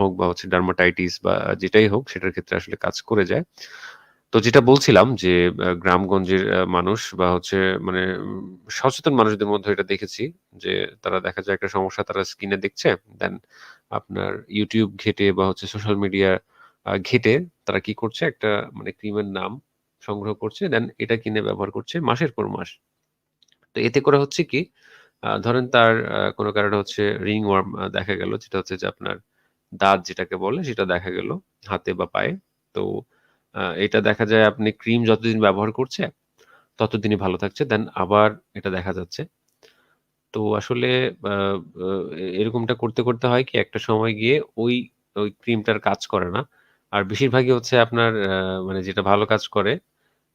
হোক বা হচ্ছে ডার্মাটাইটিস বা যেটাই হোক, সেটার ক্ষেত্রে আসলে কাজ করে যায়। তো যেটা বলছিলাম যে গ্রামগঞ্জের মানুষ বা হচ্ছে মানে সচেতন মানুষদের মধ্যে এটা দেখেছি যে, তারা দেখা যায় একটা সমস্যা তারা স্কিনে দেখছে। দেন আপনার ইউটিউব ঘেঁটে বা হচ্ছে সোশ্যাল মিডিয়া ঘেঁটে তারা কি করছে, একটা মানে ক্রিমের নাম সংগ্রহ করছে। দেন এটা কিনে ব্যবহার করছে মাসের পর মাস। তো এতে করে হচ্ছে কি ধরেন তার কোন কারণে হচ্ছে রিং ওয়ার্ম দেখা গেল, যেটা হচ্ছে যে আপনার দাঁত যেটাকে বলে সেটা দেখা গেল হাতে বা পায়ে। তো এটা দেখা যায় আপনি ক্রিম যতদিন ব্যবহার করছে ততদিনই ভালো থাকছে। দেন আবার এটা দেখা যাচ্ছে। তো আসলে এরকমটা করতে, করতে হয় কি একটা সময় গিয়ে ওই, ওই ক্রিমটার কাজ করে না। আর বেশিরভাগই হচ্ছে আপনার মানে যেটা ভালো কাজ করে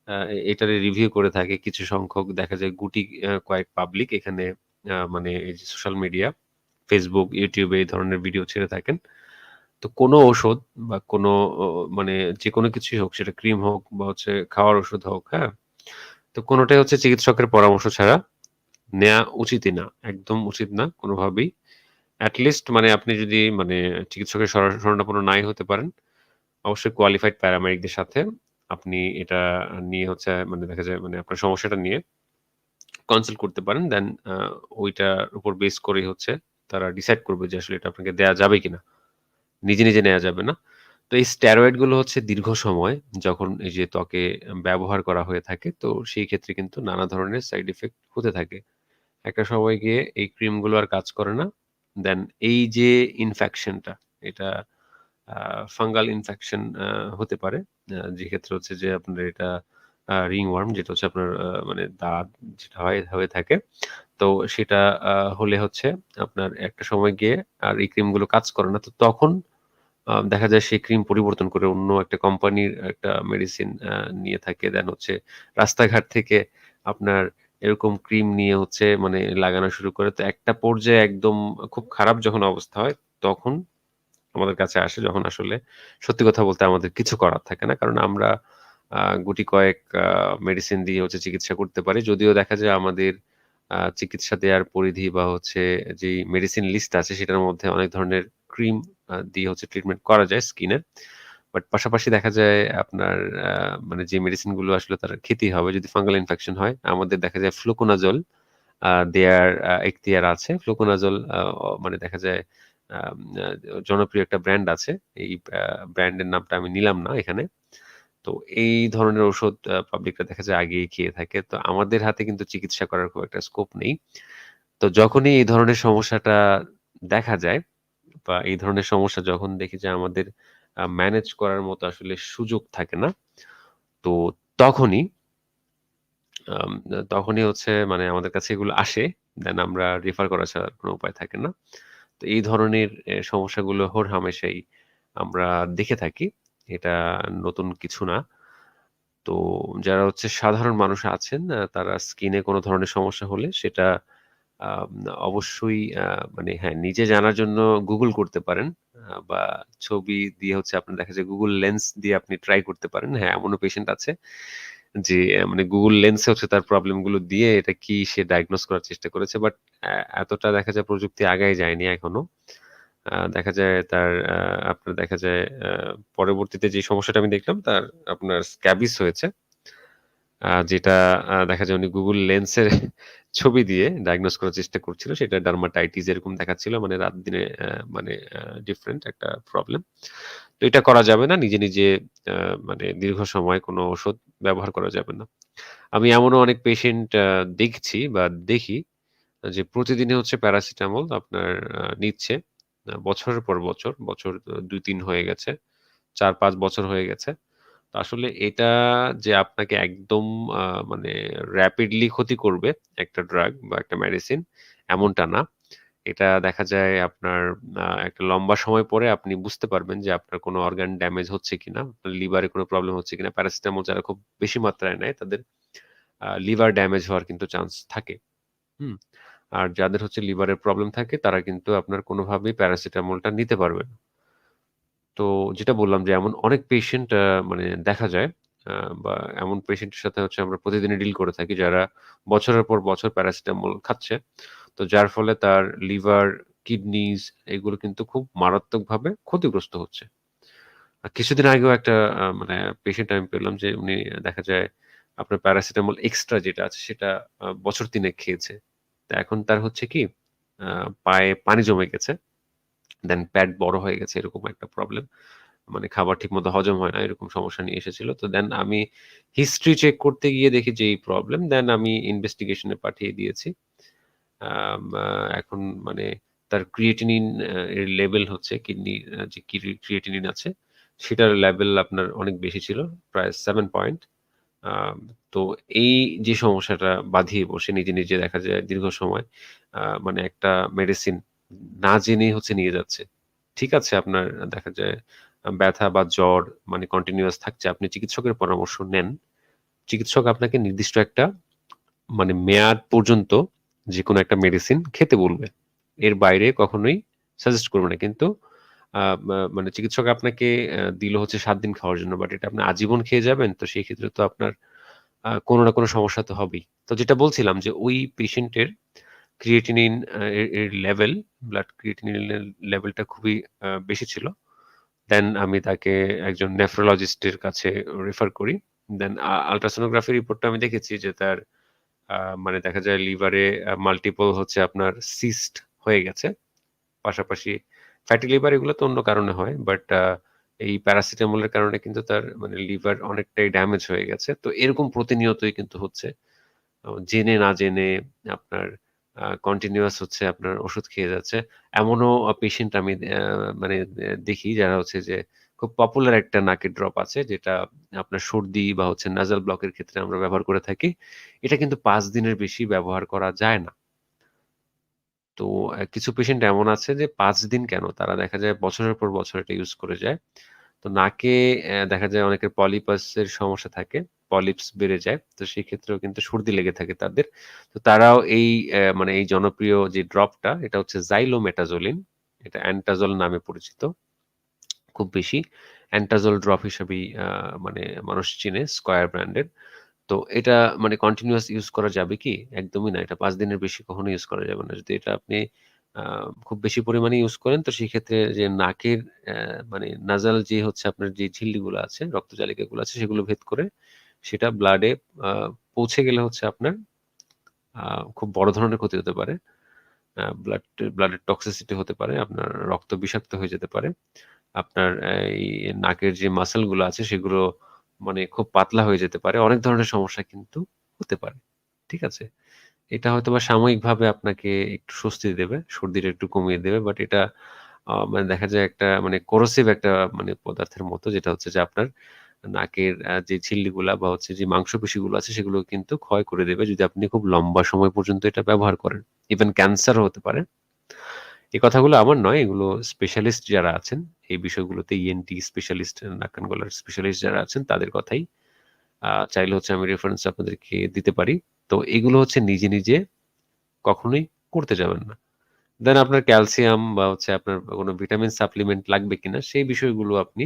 আ এটারই রিভিউ করে থাকে কিছু সংখ্যক দেখা যায় গুটি কয়েক পাবলিক এখানে মানে সোশ্যাল মিডিয়া, ফেসবুক ইউটিউবে এই ধরনের ভিডিও ছেড়ে থাকেন। তো কোনো ওষুধ বা কোনো মানে যেকোনো কিছুই হোক সেটা ক্রিম হোক বা হচ্ছে খাওয়ার ওষুধ হোক, হ্যাঁ? তো কোনোটাই হচ্ছে চিকিৎসকের পরামর্শ ছাড়া নেয়া উচিতই না। একদম উচিত না কোনোভাবেই। এট লিস্ট মানে আপনি যদি মানে চিকিৎসকের শর শরণাপন্ন নাই হতে পারেন, অবশ্যই কোয়ালিফাইড প্যারামেডিকদের সাথে আপনি এটা নিয়ে হচ্ছে মানে দেখা যায় মানে আপনার সমস্যাটা নিয়ে কনসাল্ট করতে পারেন। দেন ওইটার উপর বেস করেই হচ্ছে তারা ডিসাইড করবে যে আসলে এটা আপনাকে দেয়া যাবে কিনা। নিজে, নিজে নেওয়া যাবে না। তো এই স্টেরয়েডগুলো হচ্ছে দীর্ঘ সময় যখন এই যে ত্বকে ব্যবহার করা হয়ে থাকে তো সেই ক্ষেত্রে কিন্তু নানা ধরনের সাইড ইফেক্ট হতে থাকে। একটা সময় গিয়ে এই ক্রিমগুলো আর কাজ করে না। দেন এই যে ইনফেকশনটা এটা ফাঙ্গাল ইনফেকশন হতে পারে। যে ক্ষেত্রে হচ্ছে যে আপনার এটা রিং ওয়ার্ম যেটা হচ্ছে আপনার মানে দাঁত যেটা হয় হয়ে থাকে। তো সেটা হলে হচ্ছে আপনার একটা সময় গিয়ে আর এই ক্রিমগুলো কাজ করে না। তো তখন দেখা যায় সেই ক্রিম পরিবর্তন করে অন্য একটা কোম্পানির একটা মেডিসিন নিয়ে থাকে। দেন হচ্ছে রাস্তাঘাট থেকে আপনার এরকম ক্রিম নিয়ে হচ্ছে মানে লাগানো শুরু করে। তো একটা পর্যায়ে একদম খুব খারাপ যখন অবস্থা হয়, তখন আমাদের কাছে আসে যখন আসলে সত্যি কথা বলতে আমাদের কিছু করার থাকে না। কারণ আমরা গুটি কয়েক মেডিসিন দিয়ে হচ্ছে চিকিৎসা করতে পারি। যদিও দেখা যায় আমাদের চিকিৎসা দেওয়ার পরিধি বা হচ্ছে যেই মেডিসিন লিস্ট আছে, সেটার মধ্যে অনেক ধরনের ক্রিম দিয়ে হচ্ছে ট্রিটমেন্ট করা যায় স্কিনের। বাট পাশাপাশি দেখা যায় আপনার মানে যে মেডিসিনগুলো আসলে তার খেতেই হবে, যদি ফাঙ্গাল ইনফেকশন হয়। আমাদের দেখা যায় ফ্লুকোনাজোল দেয়ার এখতিয়ার আছে। ফ্লুকোনাজোল মানে দেখা যায় জনপ্রিয় একটা ব্র্যান্ড আছে। এই ব্র্যান্ডের নামটা আমি নিলাম না এখানে। তো এই ধরনের ওষুধ পাবলিকরা দেখা যায় আগেই খেয়ে থাকে। তো আমাদের হাতে কিন্তু চিকিৎসা করার খুব একটা স্কোপ নেই। তো যখনই এই ধরনের সমস্যাটা দেখা যায় বা এই ধরনের সমস্যা যখন দেখি যে আমাদের ম্যানেজ করার মতো আসলে সুযোগ থাকে না, তো তখনই তখনই হচ্ছে মানে আমাদের কাছে এগুলো আসে। দেন আমরা রেফার করা ছাড়া কোনো উপায় থাকে না। তো এই ধরনের সমস্যাগুলো সমস্যাগুলো হরহামেশাই আমরা দেখে থাকি। এটা নতুন কিছু না। তো যারা হচ্ছে সাধারণ মানুষ আছেন তারা স্কিনে কোনো ধরনের সমস্যা হলে সেটা অবশ্যই মানে হ্যাঁ, নিজে জানার জন্য গুগল করতে পারেন। বা ছবি দিয়ে হচ্ছে আপনার দেখা যায় গুগল লেন্স দিয়ে আপনি ট্রাই করতে পারেন। হ্যাঁ, এমনও পেশেন্ট আছে যে মানে গুগল লেন্সে হচ্ছে তার প্রবলেমগুলো দিয়ে এটা কি সে ডায়াগনোস করার চেষ্টা করেছে। বাট এতটা দেখা যায় প্রযুক্তি আগায় যায়নি এখনও। দেখা যায় তার আপনার দেখা যায় পরবর্তীতে যে সমস্যাটা আমি দেখলাম তার আপনার স্ক্যাবিস হয়েছে। যেটা দেখা যায় উনি গুগল লেন্সের ছবি দিয়ে ডায়াগনোস করার চেষ্টা করছিল। সেটা ডার্মাটাইটিস এরকম দেখাচ্ছিল। মানে রাত-দিনে মানে ডিফারেন্ট একটা প্রবলেম। তো এটা করা যাবে না। নিজে, নিজে মানে দীর্ঘ সময় কোনো ওষুধ ব্যবহার করা যাবে না। আমি এমনও অনেক পেশেন্ট দেখছি বা দেখি যে প্রতিদিনই হচ্ছে প্যারাসিটামল আপনার নিচ্ছে। বছরের পর বছর, বছর ২-৩ হয়ে গেছে। ৪-৫ বছর হয়ে গেছে। আসলে এটা যে আপনাকে একদম মানে র‍্যাপিডলি ক্ষতি করবে একটা ড্রাগ বা একটা মেডিসিন এমনটা না। এটা দেখা যায় আপনার একটা লম্বা সময় পরে আপনি বুঝতে পারবেন যে আপনার কোন অর্গান ড্যামেজ হচ্ছে কিনা, লিভারে কোন প্রবলেম হচ্ছে কিনা। প্যারাসিটামল যারা খুব বেশি মাত্রায় নেয় তাদের লিভার ড্যামেজ হওয়ার কিন্তু চান্স থাকে। হুম? আর যাদের হচ্ছে লিভারের প্রবলেম থাকে তারা কিন্তু আপনার কোনভাবেই প্যারাসিটামলটা নিতে পারবে না। তো যেটা বললাম যে এমন অনেক পেশেন্ট মানে দেখা যায় আ বা এমন পেশেন্টের সাথে হচ্ছে আমরা প্রতিদিনই ডিল করে থাকি যারা বছরের পর বছর প্যারাসিটামল খাচ্ছে। তো যার ফলে তার লিভার কিডনিজ এগুলো কিন্তু খুব মারাত্মকভাবে ক্ষতিগ্রস্ত হচ্ছে। কিছুদিন আগেও একটা মানে পেশেন্ট আমি পেলাম যে উনি দেখা যায় আপনার প্যারাসিটামল এক্সট্রা যেটা আছে সেটা বছর ৩ এক খেয়েছে। তো এখন তার হচ্ছে কি পায়ে পানি জমে গেছে। দেন পেট বড় হয়ে গেছে এরকম একটা প্রবলেম। মানে খাবার ঠিকমতো হজম হয় না এরকম সমস্যা নিয়ে এসেছিল। তো দেন আমি হিস্ট্রি চেক করতে গিয়ে দেখি যে এই প্রবলেম। দেন আমি ইনভেস্টিগেশনে পাঠিয়ে দিয়েছি। এখন মানে তার ক্রিয়েটিনিন এর লেভেল হচ্ছে কিডনি যে ক্রি ক্রিয়েটিনিন আছে সেটার লেভেল আপনার অনেক বেশি ছিল। প্রায় সেভেন পয়েন্ট। তো এই যে সমস্যাটা বাধিয়ে বসে নিজে, নিজে দেখা যায় দীর্ঘ সময় মানে একটা মেডিসিন না জেনেই হচ্ছে নিয়ে যাচ্ছে। ঠিক আছে, আপনার দেখা যায় ব্যথা বা জ্বর মানে কন্টিনিউয়াস থাকছে। আপনি চিকিৎসকের পরামর্শ নেন। চিকিৎসক আপনাকে নির্দিষ্ট একটা মানে মেয়াদ পর্যন্ত যেকোনো একটা মেডিসিন খেতে বলবে। এর বাইরে কখনোই সাজেস্ট করবে না। কিন্তু মানে চিকিৎসক আপনাকে দিল হচ্ছে ৭ দিন খাওয়ার জন্য। বাট এটা আপনি আজীবন খেয়ে যাবেন। তো সেই ক্ষেত্রে তো আপনার কোন না কোনো সমস্যা তো হবেই। তো যেটা বলছিলাম যে ওই পেশেন্টের ক্রিয়েটিনিন আ এর লেভেল, ব্লাড ক্রিয়েটিনিন এর লেভেলটা খুবই বেশি ছিল। দেন আমি তাকে একজন নেফ্রোলজিস্টের কাছে রেফার করি। দেন আল্ট্রাসোনোগ্রাফি রিপোর্টটা আমি দেখেছি যে তার মানে দেখা যায় লিভারে মাল্টিপল হচ্ছে আপনার সিস্ট হয়ে গেছে। পাশাপাশি ফ্যাটি লিভার এগুলো তো অন্য কারণে হয়। বাট এই প্যারাসিটামলের কারণে কিন্তু তার মানে লিভার অনেকটাই ড্যামেজ হয়ে গেছে। তো এরকম প্রতিনিয়তই কিন্তু হচ্ছে। জেনে না জেনে আপনার কন্টিনিউয়াস হচ্ছে আপনার ওষুধ খেয়ে যাচ্ছে। এমনও পেশেন্ট আমি মানে দেখি যারা হচ্ছে যে খুব পপুলার একটা নাকের ড্রপ আছে যেটা আপনার সর্দি বা হচ্ছে নাসাল ব্লকের ক্ষেত্রে আমরা ব্যবহার করে থাকি। এটা কিন্তু পাঁচ দিনের বেশি ব্যবহার করা যায় না। তো কিছু পেশেন্ট এমন আছে যে পাঁচ দিন কেন তারা দেখা যায় বছরের পর বছর এটা ইউজ করে যায়। তো নাকে দেখা যায় অনেকের পলিপাস এর সমস্যা থাকে। পলিপস বেড়ে যায়। তো সেক্ষেত্রেও কিন্তু সর্দি লেগে থাকে তাদের। তো তারাও এই মানে এই জনপ্রিয় যে ড্রপটা এটা হচ্ছে জাইলোমেটাজোলিন। এটা অ্যান্টাজল নামে পরিচিত। খুব বেশি অ্যান্টাজল ড্রপ হিসেবেই মানে মানুষ চিনে স্কয়ার ব্র্যান্ডের। তো এটা মানে কন্টিনিউয়াস ইউজ করা যাবে কি? একদমই না। এটা পাঁচ দিনের বেশি কখনো ইউজ করা যাবে না। যদি এটা আপনি খুব বেশি পরিমাণে ইউজ করেন তো সেক্ষেত্রে যে নাকের মানে নাজাল যে হচ্ছে আপনার যে ঝিল্লিগুলো আছে, রক্তজালিকাগুলো আছে সেগুলো ভেদ করে সেটা ব্লাডে পৌঁছে গেলে হচ্ছে আপনার খুব বড় ধরনের ক্ষতি হতে পারে। ব্লাড ব্লাডের টক্সিসিটি হতে পারে। আপনার রক্ত বিষাক্ত হয়ে যেতে পারে। আপনার এই নাকের যে মাসলগুলো আছে, সেগুলো মানে খুব পাতলা হয়ে যেতে পারে। অনেক ধরনের সমস্যা কিন্তু হতে পারে। ঠিক আছে? এটা হয়তো হয়তোবা সাময়িকভাবে আপনাকে একটু স্বস্তি দেবে। সর্দিটা একটু কমিয়ে দেবে। বাট এটা মানে দেখা যায় একটা মানে corrosive একটা মানে পদার্থের মতো, যেটা হচ্ছে যে আপনার নাকের যে ঝিল্লিগুলা বা হচ্ছে যে মাংসপেশিগুলো আছে সেগুলো কিন্তু ক্ষয় করে দেবে যদি আপনি খুব লম্বা সময় পর্যন্ত এটা ব্যবহার করেন। ইভেন ক্যান্সার হতে পারে। এই কথাগুলো আমার নয়। এগুলো স্পেশালিস্ট যারা আছেন এই বিষয়গুলোতে ইএনটি স্পেশালিস্ট, নাক কান গলার স্পেশালিস্ট যারা আছেন তাদের কথাই। চাইলে হচ্ছে আমি রেফারেন্স আপনাদেরকে দিতে পারি। তো এগুলো হচ্ছে নিজে, নিজে কখনোই করতে যাবেন না। দেন আপনার ক্যালসিয়াম বা হচ্ছে আপনার কোনো ভিটামিন সাপ্লিমেন্ট লাগবে কিনা সেই বিষয়গুলো আপনি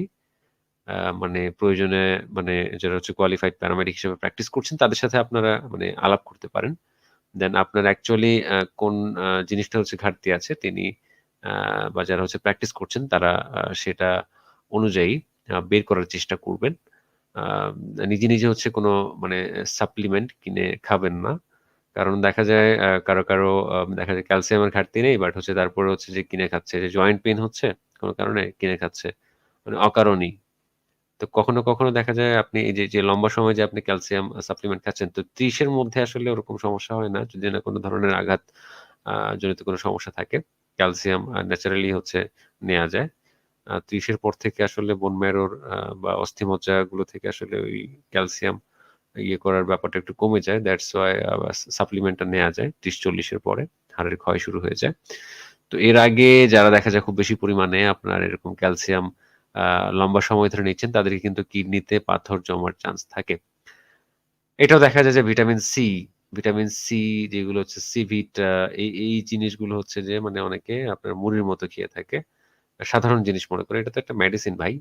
মানে প্রয়োজনে মানে যারা হচ্ছে কোয়ালিফাইড প্যারামেডিক হিসেবে প্র্যাকটিস করছেন তাদের সাথে আপনারা মানে আলাপ করতে পারেন। দেন আপনার অ্যাকচুয়ালি কোন জিনিসটা হচ্ছে ঘাটতি আছে তিনি বা যারা হচ্ছে প্র্যাকটিস করছেন তারা সেটা অনুযায়ী বের করার চেষ্টা করবেন। নিজে, নিজে হচ্ছে কোনো মানে সাপ্লিমেন্ট কিনে খাবেন না। কারণ দেখা যায় কারও, কারও দেখা যায় ক্যালসিয়ামের ঘাটতি নেই বাট হচ্ছে তারপরে হচ্ছে যে কিনে খাচ্ছে। যে জয়েন্ট পেন হচ্ছে কোনো কারণে কিনে খাচ্ছে। মানে অকারণেই। তো কখনো, কখনো দেখা যায় আপনি এই যে, যে লম্বা সময় যে আপনি ক্যালসিয়াম সাপ্লিমেন্ট খাচ্ছেন তো ৩০ এর মধ্যে আসলে ওরকম সমস্যা হয় না। যদি না কোন ধরনের আঘাত জনিত কোন সমস্যা থাকে। ক্যালসিয়াম ন্যাচারালি হচ্ছে নেয়া যায়। আ ৩০ এর পর থেকে আসলে বোন ম্যারোর বা অস্থিমজ্জাগুলো থেকে আসলে ওই ক্যালসিয়াম ইয়ে করার ব্যাপারটা একটু কমে যায়। দ্যাটস ওয়াই সাপ্লিমেন্টটা নেওয়া যায় ত্রিশ চল্লিশের পরে। হাড়ের ক্ষয় শুরু হয়ে যায়। তো এর আগে যারা দেখা যায় খুব বেশি পরিমাণে আপনার এরকম ক্যালসিয়াম লম্বা সময় ধরে নিচ্ছেন তাদেরকে কিন্তু কিডনিতে পাথর জমার চান্স থাকে। এটাও দেখা যায় যে ভিটামিন সি, ভিটামিন সি যেগুলো হচ্ছে সিভিটা এই, এই জিনিসগুলো হচ্ছে যে মানে অনেকে আপনার মুড়ির মতো খেয়ে থাকে। সাধারণ জিনিস মনে করে এটা তো একটা মেডিসিন ভাই।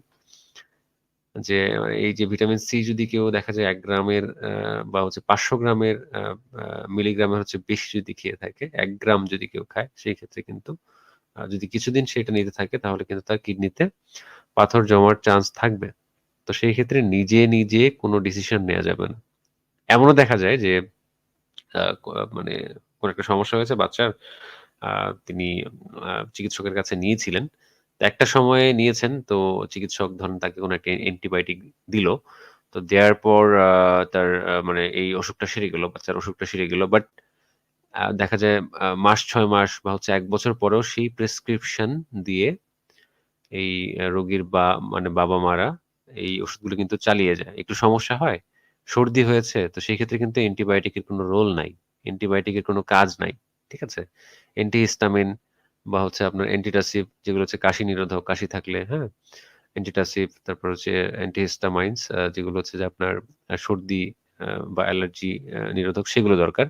যে এই যে ভিটামিন সি যদি কেউ দেখা যায় এক গ্রামের বা হচ্ছে ৫০০ গ্রামের মিলিগ্রামের হচ্ছে বেশি যদি খেয়ে থাকে, এক গ্রাম যদি কেউ খায় সেই ক্ষেত্রে কিন্তু যদি কিছুদিন সেটা নিতে থাকে তাহলে কিন্তু তার কিডনিতে পাথর জমার চান্স থাকবে। তো সেই ক্ষেত্রে নিজে, নিজে কোনো ডিসিশন নেওয়া যাবে না। এমনও দেখা যায় যে মানে কোনো একটা সমস্যা হয়েছে বাচ্চার। তিনি চিকিৎসকের কাছে নিয়েছিলেন। তো একটা সময়ে নিয়েছেন তো চিকিৎসক ধরেন তাকে কোনো একটা অ্যান্টিবায়োটিক দিল। তো দেওয়ার পর তার মানে এই অসুখটা সেরে গেল, বাচ্চার অসুখটা সেরে গেল। বাট দেখা যায় মাস ছয় মাস বা হচ্ছে এক বছর পরেও সেই প্রেসক্রিপশন দিয়ে এই রোগীর বা মানে বাবা-মারা এই ওষুধগুলো কিন্তু চালিয়ে যায়। একটু সমস্যা হয়, সর্দি হয়েছে তো সেই ক্ষেত্রে কিন্তু অ্যান্টিবায়োটিকের কোনো রোল নাই। অ্যান্টিবায়োটিকের কোনো কাজ নাই। ঠিক আছে? অ্যান্টিহিস্টামিন বা হচ্ছে আপনার অ্যান্টিটাসিভ যেগুলো হচ্ছে কাশি নিরোধক, কাশি থাকলে, হ্যাঁ? অ্যান্টিটাসিভ তারপর হচ্ছে অ্যান্টিহিস্টামাইনস যেগুলো হচ্ছে যে আপনার সর্দি বা অ্যালার্জি নিরোধক সেগুলো দরকার।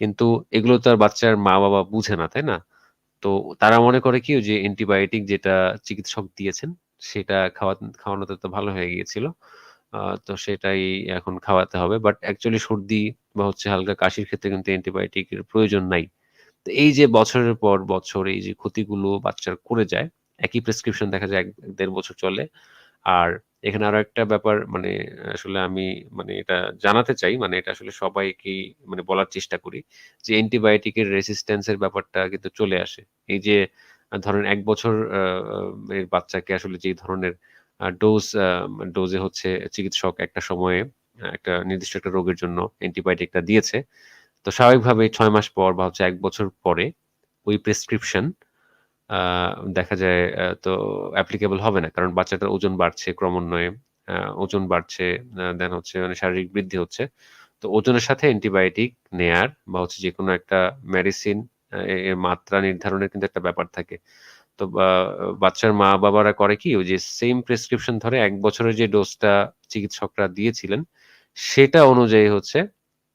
কিন্তু এগুলো তো আর বাচ্চার মা-বাবা বুঝে না, তাই না? তো তারা মনে করে কি যে অ্যান্টিবায়োটিক যেটা চিকিৎসক দিয়েছেন সেটা খাওয়া খাওয়ানোতে তো ভালো হয়ে গিয়েছিল। তো সেটাই এখন খাওয়াতে হবে। বাট অ্যাকচুয়ালি সর্দি বা হচ্ছে হালকা কাশির ক্ষেত্রে কিন্তু অ্যান্টিবায়োটিকের প্রয়োজন নাই। তো এই যে বছরের পর বছর এই যে ক্ষতিগুলো বাচ্চার করে যায়, একই প্রেসক্রিপশন দেখা যায় এক দেড় বছর চলে। আর এখানে আরও একটা ব্যাপার মানে আসলে আমি মানে এটা জানাতে চাই, মানে এটা আসলে সবাইকেই মানে বলার চেষ্টা করি যে অ্যান্টিবায়োটিকের রেসিস্ট্যান্স এর ব্যাপারটা কিন্তু চলে আসে। এই যে ধরেন এক বছর এর বাচ্চাকে আসলে যে ধরনের ডোজ ডোজে হচ্ছে চিকিৎসক একটা সময়ে একটা নির্দিষ্ট একটা রোগের জন্য অ্যান্টিবায়োটিকটা দিয়েছে। তো স্বাভাবিকভাবে ছয় মাস পর বা হচ্ছে এক বছর পরে ওই প্রেসক্রিপশন দেখা যায় তো অ্যাপ্লিকেবল হবে না। কারণ বাচ্চাটার ওজন বাড়ছে ক্রমান্বয়ে। ওজন বাড়ছে, দেন হচ্ছে মানে শারীরিক বৃদ্ধি হচ্ছে। তো ওজনের সাথে অ্যান্টিবায়োটিক নেয়ার বা হচ্ছে যেকোনো একটা মেডিসিন এর মাত্রা নির্ধারণের কিন্তু একটা ব্যাপার থাকে। তো বাচ্চার মা-বাবারা করে কি ওই যে সেম প্রেসক্রিপশন ধরে এক বছরের যে ডোজটা চিকিৎসকরা দিয়েছিলেন সেটা অনুযায়ী হচ্ছে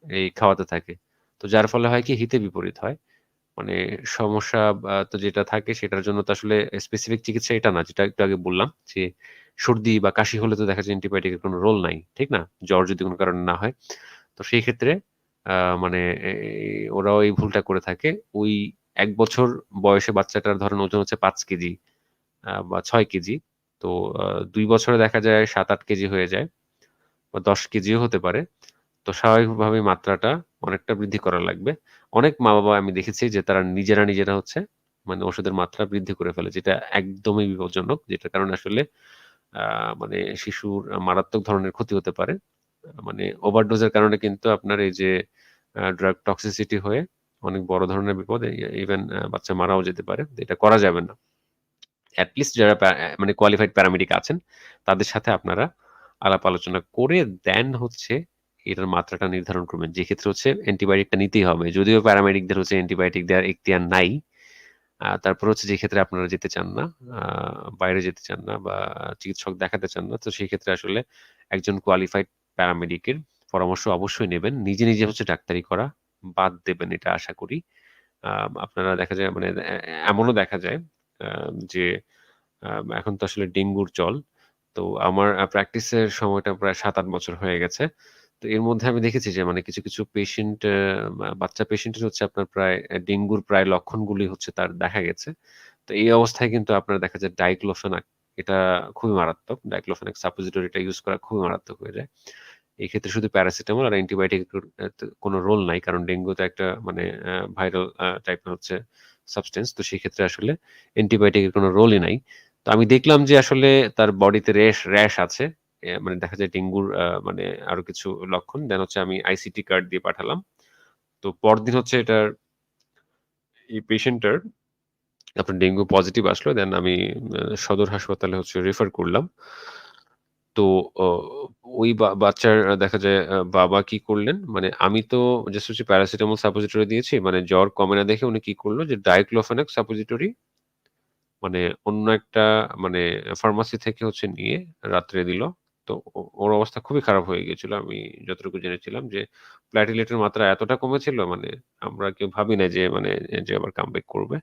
এই খাওয়াতে থাকে। তো যার ফলে হয় কি হিতে বিপরীত হয়। মানে সমস্যা তো যেটা থাকে সেটার জন্য তো আসলে স্পেসিফিক চিকিৎসা এটা না। যেটা একটু আগে বললাম যে সর্দি বা কাশি হলে তো দেখা যায় অ্যান্টিবায়োটিকের কোনো রোল নাই। ঠিক না? জ্বর যদি কোনো কারণে না হয়। তো সেই ক্ষেত্রে মানে ওরাও এই ভুলটা করে থাকে। ওই এক বছর বয়সে বাচ্চাটার ধরেন ওজন হচ্ছে পাঁচ কেজি বা ছয় কেজি। তো ২ বছরে দেখা যায় ৭-৮ কেজি হয়ে যায় বা ১০ কেজিও হতে পারে। তো স্বাভাবিকভাবেই মাত্রাটা অনেকটা বৃদ্ধি করা লাগবে। অনেক মা-বাবা আমি দেখেছি যে তারা নিজেরা, নিজেরা হচ্ছে মানে ওষুধের মাত্রা বৃদ্ধি করে ফেলে। যেটা একদমই বিপজ্জনক। যেটার কারণে আসলে মানে শিশুর মারাত্মক ধরনের ক্ষতি হতে পারে। মানে ওভারডোজের কারণে কিন্তু আপনার এই যে ড্রাগ টক্সিসিটি হয়ে অনেক বড় ধরনের বিপদ ইভেন বাচ্চা মারাও যেতে পারে। এটা করা যাবে না। এট লিস্ট যারা মানে কোয়ালিফাইড প্যারামেডিক আছেন তাদের সাথে আপনারা আলাপ আলোচনা করে দেন হচ্ছে এটার মাত্রাটা নির্ধারণ করবেন। যে ক্ষেত্রে হচ্ছে অ্যান্টিবায়োটিকটা নিতেই হবে। যদিও প্যারামেডিকদের হচ্ছে অ্যান্টিবায়োটিক দেওয়ার এখতিয়ার নাই। তারপর হচ্ছে যে ক্ষেত্রে আপনারা যেতে চান না, বাইরে যেতে চান না বা চিকিৎসক দেখাতে চান না। তো সেই ক্ষেত্রে আসলে একজন কোয়ালিফাইড প্যারামেডিকের পরামর্শ অবশ্যই নেবেন। নিজে, নিজে হচ্ছে ডাক্তারি করা বাদ দেবেন এটা আশা করি। আপনারা দেখা যায় মানে এমনও দেখা যায় যে এখন তো আসলে ডেঙ্গুর চল। তো আমার প্র্যাকটিসের সময়টা প্রায় ৭-৮ বছর হয়ে গেছে। তো এর মধ্যে আমি দেখেছি যে মানে কিছু, কিছু পেশেন্ট বাচ্চা পেশেন্টের হচ্ছে আপনার প্রায় ডেঙ্গুর প্রায় লক্ষণগুলি হচ্ছে তার দেখা গেছে। তো এই অবস্থায় কিন্তু আপনার দেখা যায় ডাইক্লোফেনাক এটা খুবই মারাত্মক। ডাইক্লোফেনাক সাপোজিটরিটা ইউজ করা খুবই মারাত্মক হয়ে যায়। এক্ষেত্রে শুধু প্যারাসিটামল আর অ্যান্টিবায়োটিক কোনো রোল নাই। কারণ ডেঙ্গু তো একটা মানে ভাইরাল টাইপের হচ্ছে সাবস্টেন্স। তো সেক্ষেত্রে আসলে অ্যান্টিবায়োটিকের কোনো রোলই নাই। তো আমি দেখলাম যে আসলে তার বডিতে রেশ র‍্যাশ আছে। মানে দেখা যায় ডেঙ্গুর মানে আরও কিছু লক্ষণ। দেন হচ্ছে আমি আইসিটি কার্ড দিয়ে পাঠালাম। তো পরদিন হচ্ছে এটার এই পেশেন্টটার আপনার ডেঙ্গু পজিটিভ আসলো। দেন আমি সদর হাসপাতালে হচ্ছে রেফার করলাম। তো ওই বাচ্চার দেখা যায় বাবা কি করলেন, মানে আমি তো জাস্ট হচ্ছে প্যারাসিটামল সাপোজিটরি দিয়েছি। মানে জ্বর কমে না দেখে উনি কি করল যে ডাইক্লোফেনাক সাপোজিটরি মানে অন্য একটা মানে ফার্মাসি থেকে হচ্ছে নিয়ে রাত্রে দিল। তো ওর অবস্থা খুবই খারাপ হয়ে গিয়েছিল। আমি যতটুকু জেনেছিলাম যে প্ল্যাটিলেটের মাত্রা এতটা কমেছিল মানে আমরা কেউ ভাবি না যে মানে যে আবার কামব্যাক করবে।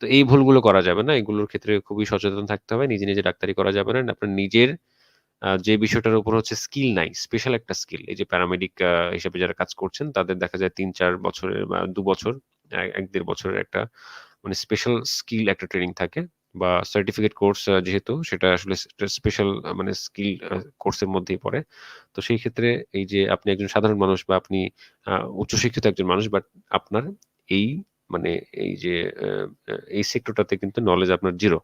তো এই ভুলগুলো করা যাবে না। এগুলোর ক্ষেত্রে খুবই সচেতন থাকতে হবে। নিজে, নিজে ডাক্তারি করা যাবে না। আপনার নিজের যে বিষয়টার উপর হচ্ছে স্কিল নাই, স্পেশাল একটা স্কিল। এই যে প্যারামেডিক হিসেবে যারা কাজ করছেন তাদের দেখা যায় ৩-৪ বছরের বা দু বছর, এক ১-১.৫ বছরের একটা মানে স্পেশাল স্কিল একটা ট্রেনিং থাকে বা সার্টিফিকেট কোর্স যেহেতু সেটা আসলে স্পেশাল মানে স্কিল কোর্সের মধ্যেই পড়ে। তো সেই ক্ষেত্রে এই যে আপনি একজন সাধারণ মানুষ বা আপনি উচ্চশিক্ষিত একজন মানুষ বাট আপনার এই মানে এই যে এই সেক্টরটাতে কিন্তু নলেজ আপনার জিরো।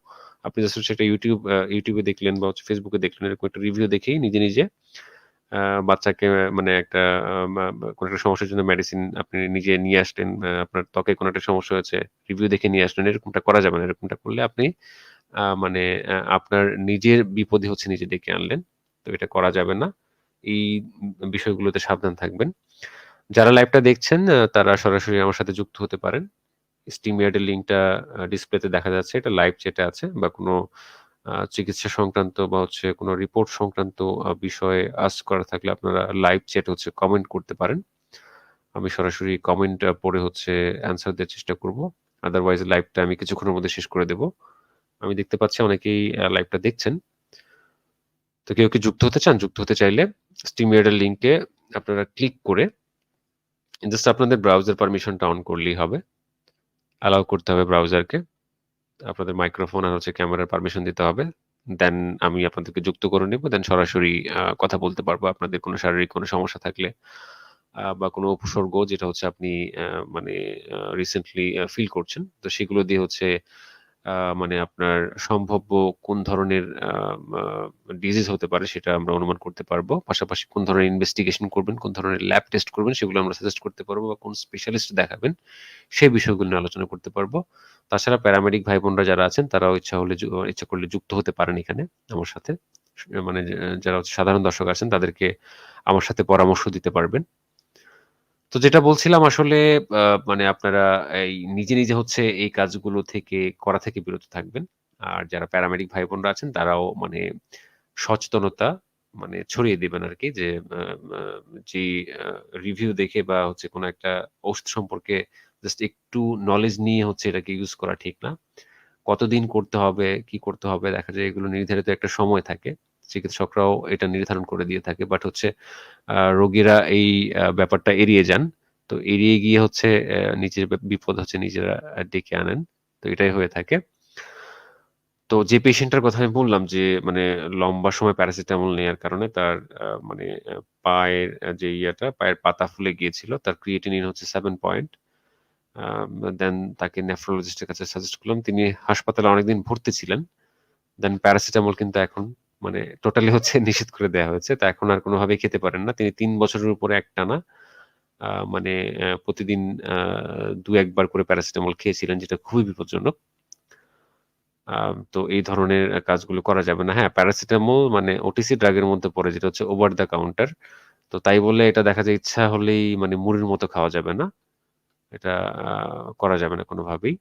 আপনি জাস্ট সেটা ইউটিউব ইউটিউবে দেখলেন বা Facebook দেখলেন এরকম একটা রিভিউ দেখেই নিজে, নিজে বাচ্চাকে মানে একটা কোনো একটা সমস্যার জন্য মেডিসিন আপনি নিজে নিয়ে আসলেন। আপনার ত্বকে কোনো একটা সমস্যা হয়েছে, রিভিউ দেখে নিয়ে আসলেন। এরকমটা করা যাবে না। এরকমটা করলে আপনি মানে আপনার নিজের বিপদে হচ্ছে নিজে ডেকে আনলেন। তো এটা করা যাবে না। এই বিষয়গুলোতে সাবধান থাকবেন। যারা লাইভটা দেখছেন তারা সরাসরি আমার সাথে যুক্ত হতে পারেন। এর লিঙ্কটা ডিসপ্লেতে দেখা যাচ্ছে। এটা লাইভ চ্যাটে আছে বা কোনো চিকিৎসা সংক্রান্ত বা হচ্ছে কোনো রিপোর্ট সংক্রান্ত বিষয়ে আস্ক করা থাকলে আপনারা লাইভ চ্যাট হচ্ছে কমেন্ট করতে পারেন। আমি সরাসরি কমেন্ট পড়ে হচ্ছে অ্যান্সার দেওয়ার চেষ্টা করব। আদারওয়াইজ লাইভটা আমি কিছুক্ষণের মধ্যে শেষ করে দেব। আমি দেখতে পাচ্ছি অনেকেই লাইভটা দেখছেন। তো কেউ কি যুক্ত হতে চান? যুক্ত হতে চাইলে এর লিঙ্কে আপনারা ক্লিক করে জাস্ট আপনাদের ব্রাউজার পারমিশনটা অন করলেই হবে। অ্যালাউ করতে হবে ব্রাউজারকে। আপনাদের মাইক্রোফোন আর হচ্ছে ক্যামেরার পারমিশন দিতে হবে। দেন আমি আপনাদেরকে যুক্ত করে নেব। দেন সরাসরি কথা বলতে পারব। আপনাদের কোনো শারীরিক কোনো সমস্যা থাকলে বা কোনো উপসর্গ যেটা হচ্ছে আপনি মানে রিসেন্টলি ফিল করছেন। তো সেগুলো দিয়ে হচ্ছে মানে আপনার সম্ভাব্য কোন ধরনের ডিজিজ হতে পারে সেটা আমরা অনুমান করতে পারব। পাশাপাশি কোন ধরনের ইনভেস্টিগেশন করবেন, কোন ধরনের ল্যাব টেস্ট করবেন সেগুলো আমরা সাজেস্ট করতে পারব বা কোন স্পেশালিস্ট দেখাবেন সেই বিষয়গুলো নিয়ে আলোচনা করতে পারব। তাছাড়া প্যারামেডিক ভাই-বোনরা যারা আছেন তারাও ইচ্ছা হলে ইচ্ছা করলে যুক্ত হতে পারেন এখানে আমার সাথে। মানে যারা সাধারণ দর্শক আছেন তাদেরকে আমার সাথে পরামর্শ দিতে পারবেন। তো যেটা বলছিলাম আসলে মানে আপনারা এই নিজে, নিজে হচ্ছে এই কাজগুলো থেকে করা থেকে বিরত থাকবেন। আর যারা প্যারামেডিক ভাই-বোনরা আছেন তারাও মানে সচেতনতা মানে ছড়িয়ে দিবেন আরকি যে যে রিভিউ দেখে বা হচ্ছে কোনো একটা ঔষধ সম্পর্কে জাস্ট একটু নলেজ নিয়ে হচ্ছে এটাকে ইউজ করা ঠিক না। কতদিন করতে হবে, কি করতে হবে দেখা যায় এগুলো নির্ধারিত একটা সময় থাকে। চিকিৎসকরাও এটা নির্ধারণ করে দিয়ে থাকে। বাট হচ্ছে রোগীরা এই ব্যাপারটা এড়িয়ে যান। তো এড়িয়ে গিয়ে হচ্ছে নিজের বিপদ হচ্ছে নিজেরা ডেকে আনেন। তো এটাই হয়ে থাকে। তো যে পেশেন্টটার কথা আমি বললাম যে মানে লম্বা সময় প্যারাসিটামল নেওয়ার কারণে তার মানে পায়ের যে ইয়েটা, পায়ের পাতা ফুলে গিয়েছিল। তার ক্রিয়েটিনিন হচ্ছে সেভেন পয়েন্ট। দেন তাকে নেফ্রোলজিস্টের কাছে সাজেস্ট করলাম। তিনি হাসপাতালে অনেকদিন ভর্তি ছিলেন। দেন প্যারাসিটামল কিন্তু এখন মানে টোটালি হচ্ছে নিষেধ করে দেওয়া হয়েছে। তা এখন আর কোনোভাবেই খেতে পারেন না। তিনি তিন বছরের উপরে একটানা মানে প্রতিদিন আ ২-১ করে প্যারাসিটামল খেয়েছিলেন যেটা খুবই বিপজ্জনক। তো এই ধরনের কাজগুলো করা যাবে না। হ্যাঁ, প্যারাসিটামল মানে ওটিসি ড্রাগের মধ্যে পড়ে যেটা হচ্ছে ওভার দ্য কাউন্টার। তো তাই বলে এটা দেখা যায় ইচ্ছা হলেই মানে মুড়ির মতো খাওয়া যাবে না। এটা করা যাবে না কোনোভাবেই।